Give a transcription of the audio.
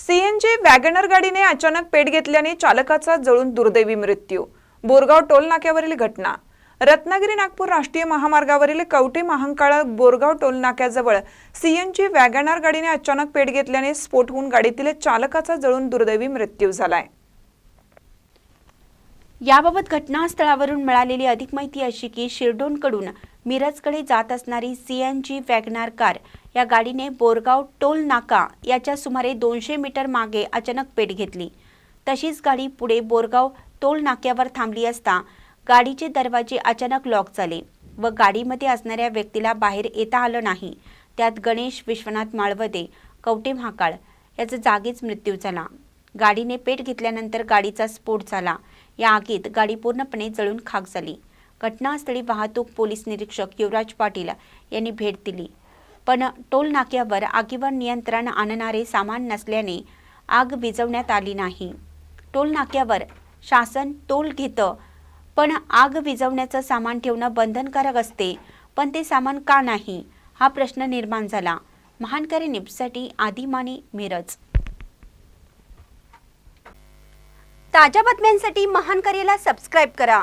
CNG WagonR गाडीने अचानक पेट घेतल्याने चालकाचा जळून दुर्दैवी मृत्यू. बोरगाव टोल नाक्यावरील घटना. रत्नागिरी नागपूर राष्ट्रीय महामार्गावरील कवटे महांकाळा बोरगाव टोल नाक्याजवळ सीएनजी वॅगनर गाडीने अचानक पेट घेतल्याने स्फोट होऊन गाडीतील चालकाचा जळून दुर्दैवी मृत्यू झालाय. याबाबत घटनास्थळावरून मिळालेली अधिक माहिती अशी की शिरडोनकडून मिरजकडे जात असणारी सीएनजी वॅगनार कार या गाडीने बोरगाव टोल नाका याच्या सुमारे दोनशे मीटर मागे अचानक पेट घेतली. तशीच गाडी पुढे बोरगाव टोल नाक्यावर थांबली असता गाडीचे दरवाजे अचानक लॉक झाले व गाडीमध्ये असणाऱ्या व्यक्तीला बाहेर येता आलं नाही. त्यात गणेश विश्वनाथ माळवदे कवटे महाकाळ याचा जागीच मृत्यू झाला. गाडीने पेट घेतल्यानंतर गाडीचा स्फोट झाला. या आगीत गाडी पूर्णपणे जळून खाक झाली. घटनास्थळी वाहतूक पोलीस निरीक्षक युवराज पाटील यांनी भेट दिली. पण टोल नाक्यावर आगीवर नियंत्रण आणणारे सामान नसल्याने आग विझवण्यात आली नाही. टोल नाक्यावर शासन टोल घेतं पण आग विझवण्याचं सामान ठेवणं बंधनकारक असते पण ते सामान का नाही? हा प्रश्न निर्माण झाला. महानकरी निपसाठी आदिमानी मिरज. ताज्या बातम्यांसाठी महानकरीला सबस्क्राईब करा.